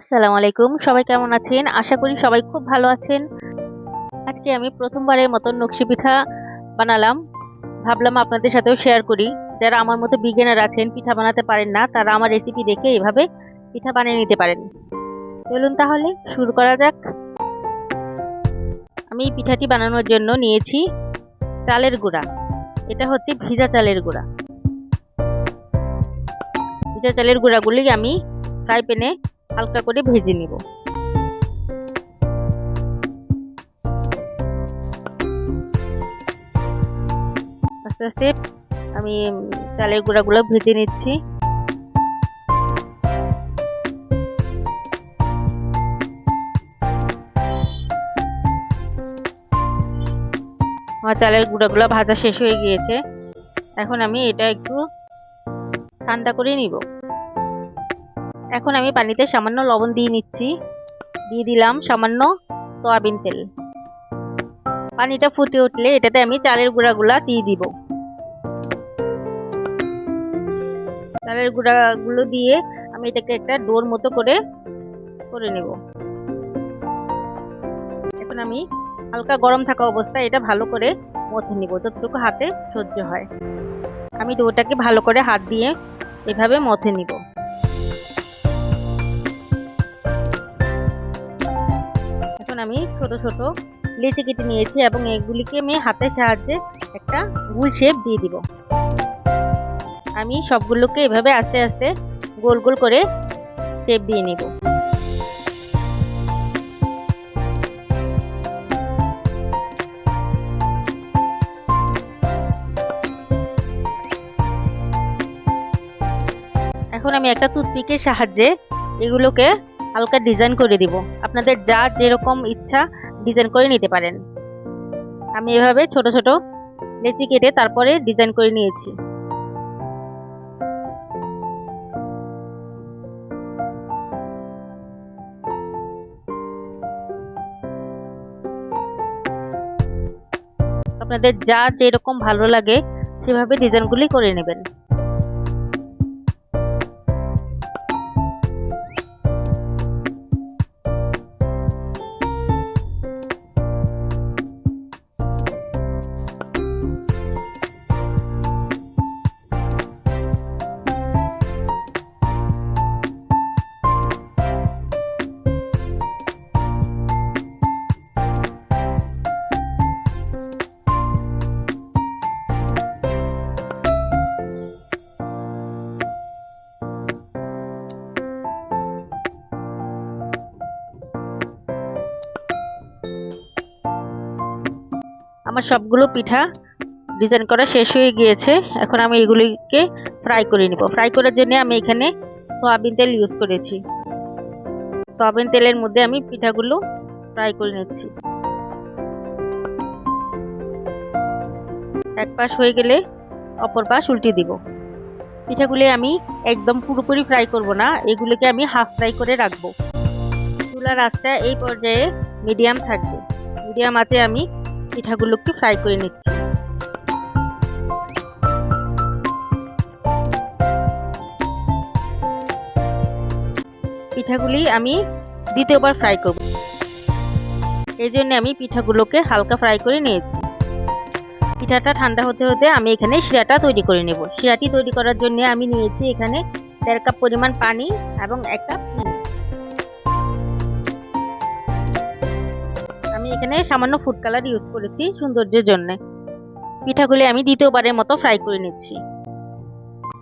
আসসালামু আলাইকুম, সবাই কেমন আছেন? আশা করি সবাই খুব ভালো আছেন। আজকে আমি প্রথমবারের মতো নকশি পিঠা বানালাম। ভাবলাম আপনাদের সাথেও শেয়ার করি। যারা আমার মতো বিগিনার আছেন, পিঠা বানাতে পারেন না, তারা আমার রেসিপি দেখে এভাবে পিঠা বানিয়ে নিতে পারেন। চলুন তাহলে শুরু করা যাক। আমি পিঠাটি বানানোর জন্য নিয়েছি চালের গুঁড়া। এটা হচ্ছে ভিজা চালের গুঁড়া। ভিজা চালের গুঁড়াগুলি আমি ফ্রাই প্যানে হালকা করে ভেজে নিব। আস্তে আস্তে আমি চালের গুঁড়াগুলো ভেজে নিচ্ছি। আমার চালের গুঁড়াগুলো ভাজা শেষ হয়ে গিয়েছে। এখন আমি এটা একটু ঠান্ডা করে নিব। এখন আমি পানিতে সামান্য লবণ দিয়ে নিচ্ছি। দিয়ে দিলাম সামান্য সয়াবিন তেল। পানিটা ফুটে উঠলে এটাতে আমি চালের গুঁড়াগুলা দিয়ে দিব। চালের গুঁড়াগুলো দিয়ে আমি এটাকে একটা ডোর মতো করে করে নেব। এখন আমি হালকা গরম থাকা অবস্থায় এটা ভালো করে মথে নিব, যতটুকু হাতে সহ্য হয়। আমি ডোটাকে ভালো করে হাত দিয়ে এভাবে মথে নিব। আমি ছোট ছোট লেচি কেটে নিয়েছি এবং এগুলিকে আমি হাতের সাহায্যে একটা গুল শেপ দিয়ে দিব। আমি সবগুলোকে এভাবে আস্তে আস্তে গোল গোল করে শেপ দিয়ে নিব। এখন আমি একটা টুথপিকের সাহায্যে এগুলোকে হালকা ডিজাইন করে দিব। আপনাদের যা যেরকম ইচ্ছা ডিজাইন করে নিতে পারেন। আমি এভাবে ছোট ছোট লেচি কেটে তারপরে ডিজাইন করে নিয়েছি। আপনাদের যা যেরকম ভালো লাগে, সেভাবে ডিজাইনগুলি করে নেবেন। আমার সবগুলো পিঠা ডিজাইন করা শেষ হয়ে গিয়েছে। এখন আমি এগুলিকে ফ্রাই করে নিব। ফ্রাই করার জন্য আমি এখানে সয়াবিন তেল ইউজ করেছি। সয়াবিন তেলের মধ্যে আমি পিঠাগুলো ফ্রাই করে নিচ্ছি। এক পাশ হয়ে গেলে অপর পাশ উল্টে দিব। পিঠাগুলি আমি একদম পুরোপুরি ফ্রাই করব না। এগুলোকে আমি হাফ ফ্রাই করে রাখব। চুলার আঁচটা এই পর্যায়ে মিডিয়াম থাকবে। মিডিয়াম আঁচে আমি পিঠাগুলোকে ফ্রাই করে নিচ্ছি। পিঠাগুলি আমি দ্বিতীয়বার ফ্রাই করব। এই জন্য আমি পিঠাগুলোকে হালকা ফ্রাই করে নিয়েছি। পিঠাটা ঠান্ডা হতে হতে আমি এখানে শিরাটা তৈরি করে নেব। শিরাটি তৈরি করার জন্য আমি নিয়েছি এখানে দেড় কাপ পরিমাণ পানি এবং এক কাপ আমি এখানে সামান্য ফুড কালার ইউজ করেছি সৌন্দর্যের জন্য। পিঠাগুলি আমি দ্বিতীয়বারের মতো ফ্রাই করে নিচ্ছি।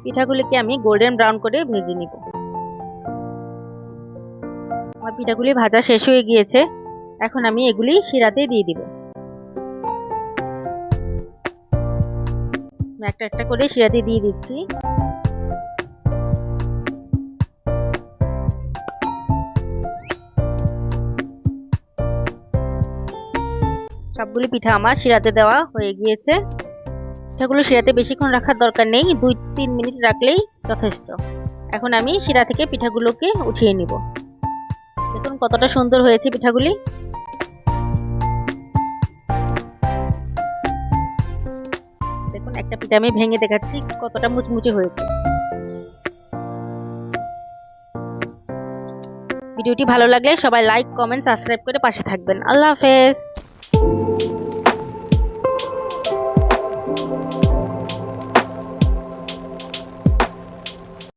পিঠাগুলিকে আমি গোল্ডেন ব্রাউন করে ভেজে নিব। আমার পিঠাগুলি ভাজা শেষ হয়ে গিয়েছে। এখন আমি এগুলি শিরাতে দিয়ে দিব। একটা একটা করে শিরাতে দিয়ে দিচ্ছি। সবগুলি পিঠা আমার শিরাতে দেওয়া হয়ে গিয়েছে। পিঠাগুলো শিরাতে বেশিক্ষণ রাখার দরকার নেই, দুই তিন মিনিট রাখলেই যথেষ্ট। এখন আমি শিরা থেকে পিঠাগুলোকে উঠিয়ে নিব। দেখুন কতটা সুন্দর হয়েছে পিঠাগুলি। দেখুন, একটা পিঠা আমি ভেঙে দেখাচ্ছি কতটা মুচমুচে হয়েছে। ভিডিওটি ভালো লাগলে সবাই লাইক কমেন্ট সাবস্ক্রাইব করে পাশে থাকবেন। আল্লাহ হাফেজ।